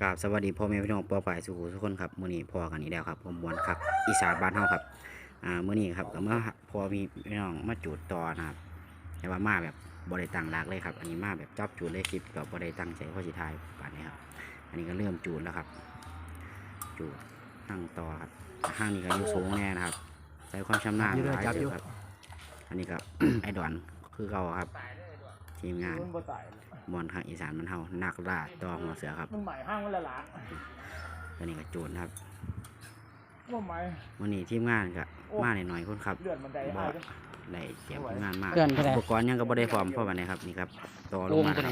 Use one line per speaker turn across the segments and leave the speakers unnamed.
กราบสวัสดีพ่อแม่พี่น้องป้อฝ่ายสุขุทุกคนครับมื้อนี้พอกันอีกแล้วครับผมมวนครับ อีสานบ้านเฮาครับอ่ามื้อนี้ครับก็มาพอมีพี่น้องมาจูดต่อนะครับแต่ว่ามาแบบบ่ได้ตั้งหลักเลยครับ อันนี้มาแบบจับจูดเลยคลิปก็บ่ได้ตั้งใจข้อสิทายป่านนี้ครับ อันนี้ก็เริ่มจูดแล้วครับจูดตั้งต่อครับห้างนี้ก็อยู่สูงแน่นะครับใช้ความชำนาญ
อยู่
ห
เลย
ลาย
จับอยู่
เติบครับ อันนี้ก็ไอ้ดอนคือเก่าครับ ทีมงาน
มันบ่ตาย
มวนข้างอีสานมันเฮานักล่าต่อหัวเสือครับ
มันหมายห้างมันละหลาน
ตัวนี้ก็จูดครับ
ว่าหมาย
วันนี้ทีมงานก็มาหน่อยๆคนครับ
เลื่อนบันได
บ่
อ้ายก็
ได้เตรียมทีมงานมา
เพื่อนเท่าไหร่
อุปกรณ์ยังก็บ่ได้พร้อมเพราะว่าไหนครับนี่ครับต่อล
ล
ง
ง
มา
ตัวไหน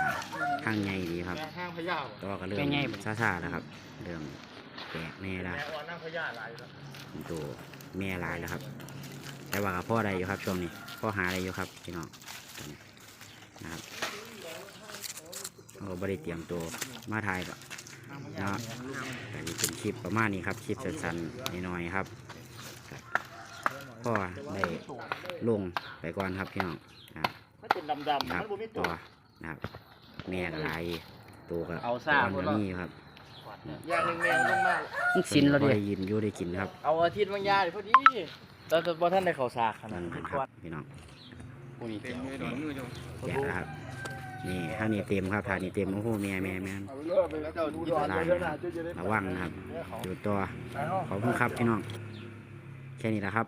อ่าข้างใหญ่ดีครับ
ห้างพญา
ต่อก็เริ่ม
เป็นไงบ่
ซ่าๆแล้วครับเริ่มแตกแน่ละ
แม่ว่านั่งพญาหลายแล้ว
ตัวแม่หลายแล้วครับ แต่ว่าก็พ่อได้อยู่ครับช่วงนี้พ่อหาได้อยู่ครับพี่น้องตัวนี้นะครับ เราก็บ่ได้เตรียมตัวมาถ่ายก็เนาะแต่นี่เป็นคลิปประมาณนี้ครับคลิปสั้นๆน้อยๆครับครับก็ได้ลงไปก่อนครับพี่น้องนะครับ
มันเป็นดำๆ
ค
มั
รับ
นบ่มีตั
ตัววนะครับแม่ก็หลายตัวก็
เอาซ่า
ตอนนี้อยู่ครับ
อย่างหนึงแมงลงมา
มึงสินเราดิ
ได้ยินอยู่ได้กินครับ
เอาอาทิตย์บางยาดิพอดีตอนบ่ท่านได้เข้าซากขนา
นั่
ด
น
นั้น
ครับพี่น้อง
กูนี่
เต็มมือโดนมือจง
แกะแล้วครับ นี่ถ้านี่เต็มครับถ้านี่เต็มโอ้โหแม่แม่แม่น
เอาเลิกไปแล้วเจ้ายนะจะจะได้
ระวังนะครับอยู่ตัวขอบคุณครับพี่น้องแค่นี้แหละครับ